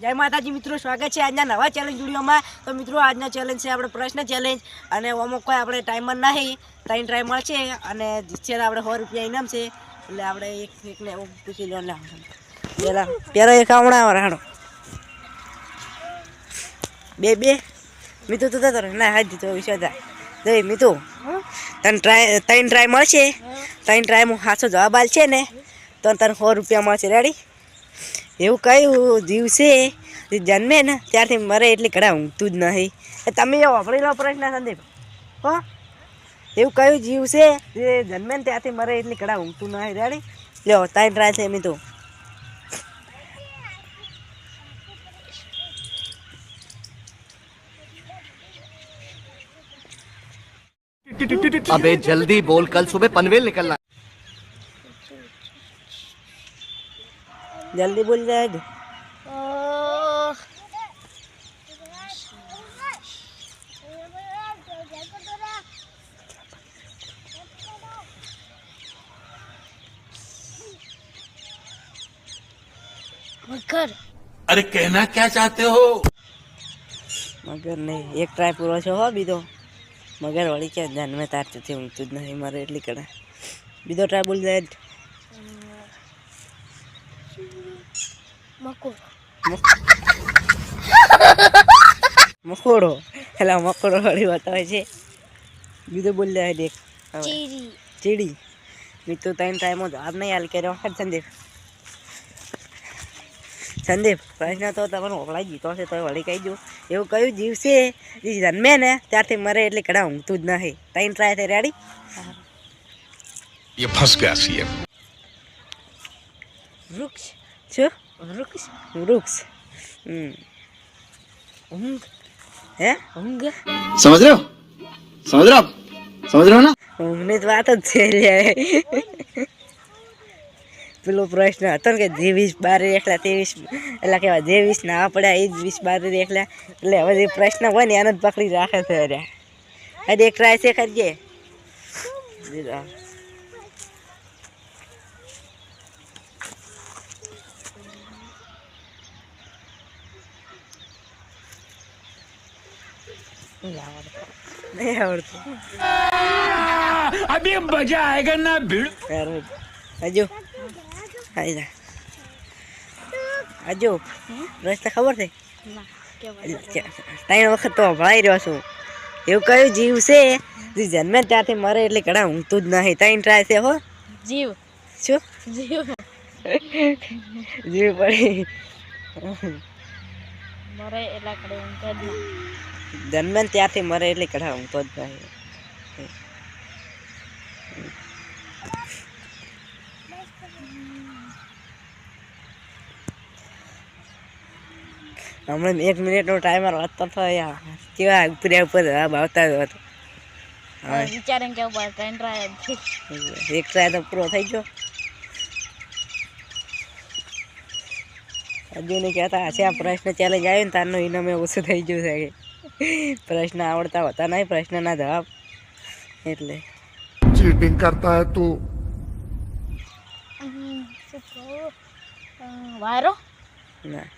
જય માતાજી મિત્રો, સ્વાગત છે આજના નવા ચેલેન્જ વિડીયોમાં. તો મિત્રો, આજનો ચેલેન્જ છે આપણે પ્રશ્ન ચેલેન્જ અને અમુક કોઈ આપણે ટાઈમર નહીં, ત્રણ ટાઈમર મળશે અને છે આપણે સો રૂપિયા ઇનામ છે. એટલે આપણે એક એકને એવું પૂછી લો લે પેલા પેલો એક હમણાં રાણો બે બે. મિતુ, તું તો ના હાથ દીધો વિશ્વતા જય મિતુ. તને ટ્રાય ત્રણ ટ્રાય મળશે. ત્રણ ટ્રાયમાં સાચો જવાબ આલ છે ને. તો તને સો રૂપિયા મળશે. રેડી એવું કયું જીવ છે જે જન્મે ને ત્યારથી મરે એટલી કડા ઊંઘતું જ નહીં એ તમે જો વાપરી લો પ્રશ્ન સંદીપ હો એવું કયું જીવ છે જે જન્મે ને ત્યારથી મરે એટલી કડા ઊંઘતું નહીં રેડી લ્યો ત્રણ ટ્રાય છે એમ તો अबे जल्दी बोल कल सुबह पनवेल निकलना જલ્દી બોલ જાય અરે કહેના ક્યાં ચાહતે હો? મગર નહીં એક ટ્રાય પૂરો છો હો બીજો. મગર વળી ક્યાં જન્મે તારથી ઊંઘતું જ નહીં મારે એટલી કડા બીજો ટ્રાય બોલ જાય મકોડો એટલે મકોડો વળી બતાવે છે બીજો બોલી જાય દેખ હવે. ચીરી ચીડી મિત્રો ત્રણ ટાઈમો જવાબ નહીં હાલ કર્યો વખત સંદીપ સંદીપ પ્રશ્ન તો તમને ઓગળાઈ જીતો છે તો વળી કહી દઉં એવું કયું જીવ છે જે જન્મે ને ત્યારથી મરે એટલે કડા ઊંઘતું જ નહીં ત્રણ ટ્રાય થઈ રેડી ये फंस गया सीएम વૃક્ષ શું વૃક્ષ વૃક્ષ ઊંઘ હે ઊંઘ સમજ રહ્યો સમજ રહ્યો સમજ રહ્યો ના ઊંઘની વાત જ છે પેલો પ્રશ્ન હતો ને કે જે વીસ બાર દેખલા તેવીસ એટલે કેવા જે વીસ ના પડ્યા એ જ વીસ બાર એકલા એટલે હવે જે પ્રશ્ન હોય ને એને જ પકડી રાખે છે અરે અરે ટ્રાય છે કરીએ દીધા. નહીં આવડતું નહીં આવડતું अभी मजा आएगा ना भिड़ સારું હજુ આવી જા હજુ રસ્તા ખબર છે ના કેવાય એટલે ચા- ત્રણ વખત તો ભણાઈ રહ્યો છું એવું કયું જીવ છે જે જન્મે ત્યાંથી મરે એટલે ઘણા ઊંઘતું જ નહીં ત્રણ ટ્રાય છે હો જીવ શું જીવ જીવ પડી મરે એટલા કડે ઊંઘે જ ના જન્મે ને ત્યાંથી મરે એટલે હું ઊંઘતો જ નહીં હમણાં એક મિનિટનો ટાઈમર વાંચતો હતો કેવા ઉપર ઉપર આવતા જ હતો. ટ્રેન ટ્રાય એક ટ્રાય તો પૂરો થઈ ગયો. હજુ નહીં કહેતા હશે આ પ્રશ્ન ચેલેન્જ આવ્યો ને તારનું ઇનામે ઓછું થઈ ગયું છે. કે પ્રશ્ન આવડતા હોતા નહીં પ્રશ્નના જવાબ. એટલે. ચીટિંગ કરતા હે તું. વાયરો ના.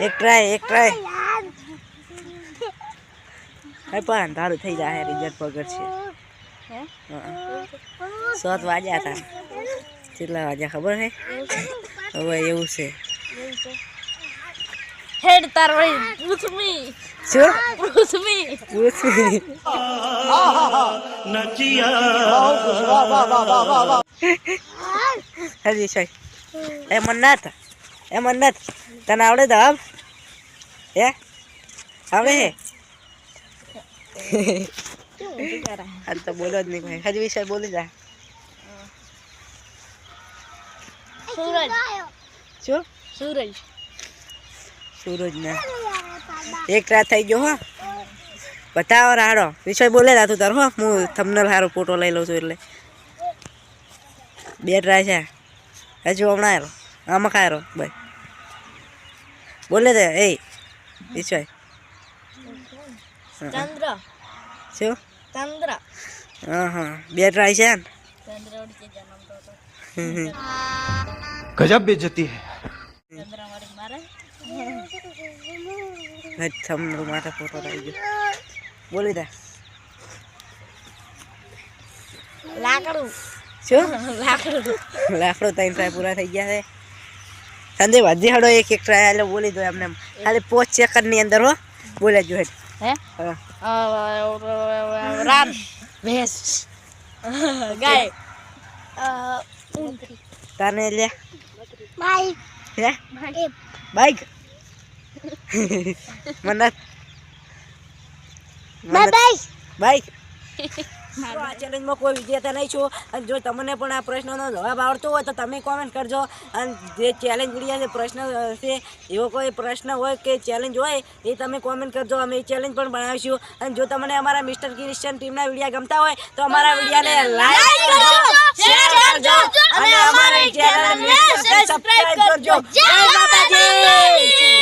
એક ટ્રાય એક ટ્રાય પણ અંધારું થઈ જાય રિઝલ્ટ પગડશે સાત વાગ્યા હતા. કેટલા વાગ્યા ખબર હે? હવે એવું છે. હેડ તાર વળી પૃથ્વી. શું? પૃથ્વી. પૂછવી હજી છે એ મન્નાથ. એ મન્નાથ તને આવડે તો આવ. હે? આવડે હે? હાલ તો બોલો જ નહીં ભાઈ હજી વિષય બોલી જા. સૂરજ. શું સૂરજ. સૂરજ ના. એક રાત થઈ ગયો હો. બતાવો રાડો. વિષય બોલે તું તાર હો. હું થમનલ સારો ફોટો લઈ લઉં છું એટલે. બે ટ્રાય છે. હજુ હમણાં આવ્યો આમાં ખાયરો. ભાઈ બોલે તે એ. વિષય ચંદ્ર. શું? ચંદ્ર. હા બે ટ્રાય છે ને ચંદ્ર ઉડી ગજબ બેજતી હે. ચંદ્ર મારે. ફોટો આવી ગયો બોલી દે. લાકડું. શું? લાકડું. લાકડું ત્રણ ટ્રાય પૂરા થઈ ગયા છે. સંજય વાજી હડો એક એક ટ્રાય એટલે બોલી દો એમને ખાલી પોચ સેકન્ડની અંદર હો. બોલે જો હે? હા. રામ ભેંસ ગાય તાને લે બાઈક હે બાઈક મન્નત બાઈક બાઈક આ ચેલેન્જમાં કોઈ વિજેતા નહીં છું? અને જો તમને પણ આ પ્રશ્નનો જવાબ આવડતો હોય તો તમે કોમેન્ટ કરજો. અને જે ચેલેન્જ વિડીયા જે પ્રશ્ન છે એવો કોઈ પ્રશ્ન હોય કે ચેલેન્જ હોય એ તમે કોમેન્ટ કરજો. અમે એ ચેલેન્જ પણ બનાવીશું. અને જો તમને અમારા મિસ્ટર ક્રિશ્ચન ટીમના વિડીયા ગમતા હોય તો અમારા વિડીયાને લાઈક કરજો શેર કરજો અને અમારી ચેનલને સબસ્ક્રાઇબ કરજો. જય માતાજી!